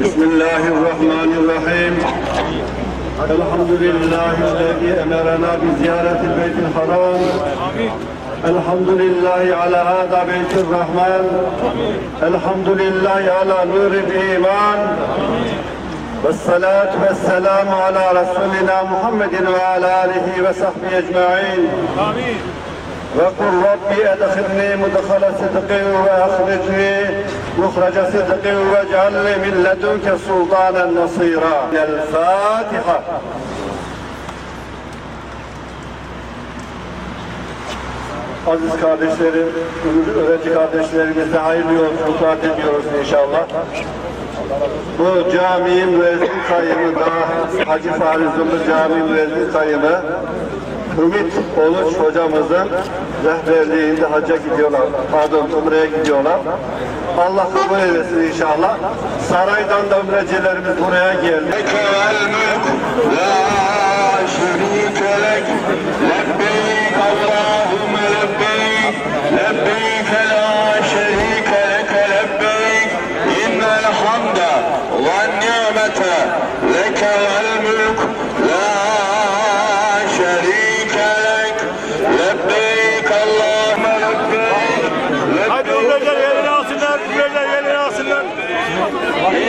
بسم الله الرحمن الرحيم. الحمد لله الذي أمرنا بزيارة البيت الحرام. الحمد لله على هذا بيت الرحمن. الحمد لله على نور الإيمان. والصلاة والسلام على رسولنا محمد وعلى آله وصحبه أجمعين. وقل ربي أدخلني مدخل صدق وأخرجني مخرج صدق واجعل لي من لدنك سلطانا نصيرا الفاتحة Aziz kardeşlerim, öğrenci kardeşlerimize hayırlı yolculuklar diliyoruz inşallah. Bu caminin müezzin kayımı da Hacı Farizullah Camii müezzin kayımı Ümit Oluç hocamızın rehberliğinde hacca gidiyorlar. Pardon Umre'ye gidiyorlar. Allah kabul eylesin inşallah. Saraydan da umrecilerimiz buraya geldi. لا شريك لك لبيك اللهم لبيك لبيك لا شريك لك لبيك إن الحمد والنعمة لك